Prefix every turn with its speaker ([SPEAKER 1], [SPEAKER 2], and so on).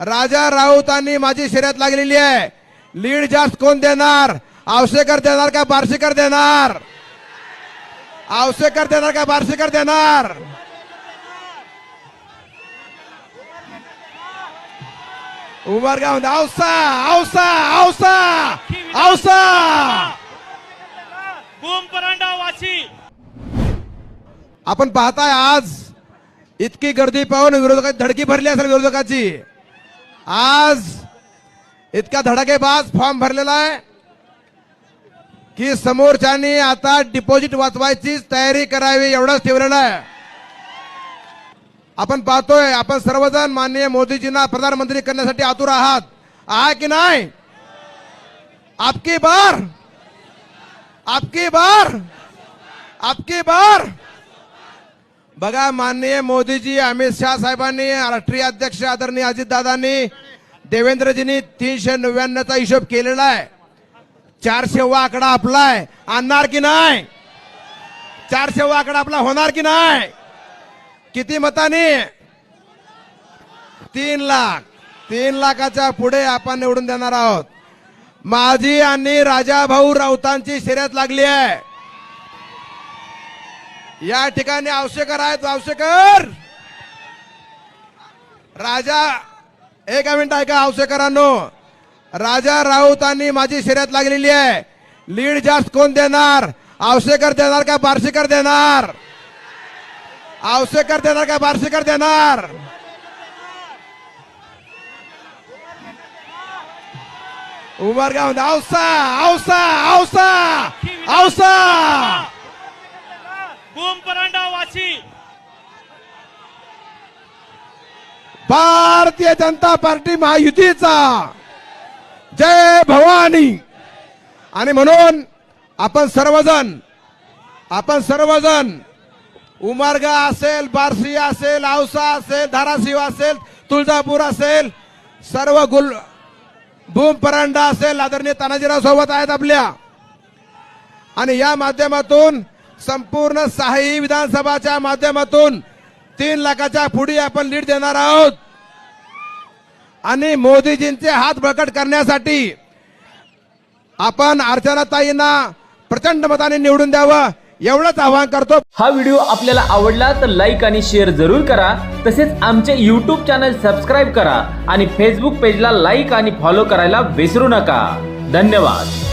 [SPEAKER 1] राजा राऊतांनी माझी शर्यत लागलेली आहे. लीड जास्त कोण देणार? आवशेकर देणार का बार्शीकर देणार? आवशेकर देणार का बार्शीकर देणार? उमरगाव औसा औसा औसा औसा
[SPEAKER 2] बूम परांडा वाशी
[SPEAKER 1] आपण पाहताय आज इतकी गर्दी पाहून विरोधकाची धडकी भरली असेल विरोधकाची. आज इतका धडाकेबाज फॉर्म भरलेला आहे की समोरच्यानी आता डिपॉझिट वाचवायची तयारी करावी एवढंच ठेवलेलं आहे. आपण पाहतोय आपण सर्वजण माननीय मोदीजींना प्रधानमंत्री करण्यासाठी आतुर आहात. आहे की नाही? आपकी बार! आपकी बार! आपकी बार! बघा माननीय मोदीजी अमित शहा साहेबांनी राष्ट्रीय अध्यक्ष आदरणीय अजितदादांनी देवेंद्रजींनी तीनशे नव्याण्णवचा हिशोब केलेला आहे. चारशेवा आकडा आपला आहे. आणणार की नाही? चारशेवा आकडा आपला होणार की नाही? किती मतांनी? तीन लाख. तीन लाखाच्या पुढे आपण निवडून देणार आहोत. माझी आणि राजाभाऊ राऊतांची शर्यत लागली आहे. या ठिकाणी आवश्यकर आहेत आवश्यकर! राजा एक मिनिट ऐका आवश्यकरांनो. राजा राऊतांनी माझी शर्यत लागलेली आहे. लीड जास्त कोण देणार? आवश्यकर देणार का बार्शीकर देणार? आवश्यकर देणार का बार्शीकर देणार? उमरगाव औसा औसा औसा औसा भारतीय जनता पार्टी महायुतीचा. जय भवानी. आणि म्हणून आपण सर्वजण आपण सर्वजण उमरगा असेल बार्शी असेल औसा असेल धाराशिव असेल तुळजापूर असेल सर्व गुल भूम परांडा असेल आदरणीय तानाजीराव सोबत आहेत आपल्या. आणि या माध्यमातून संपूर्ण साही विधानसभाच्या माध्यमातून तीन लाखाच्या पुढे आपण लीड देणार आहोत. आणि मोदीजींचे हात बळकट करण्यासाठी आपण अर्चनाताईंना प्रचंड मताने निवडून द्यावं एवढंच आवाहन करतो.
[SPEAKER 3] हा व्हिडिओ आपल्याला आवडला तर लाईक आणि शेअर जरूर करा. तसेच आमचे यूट्यूब चॅनल सबस्क्राईब करा आणि फेसबुक पेजला लाईक आणि फॉलो करायला विसरू नका. धन्यवाद.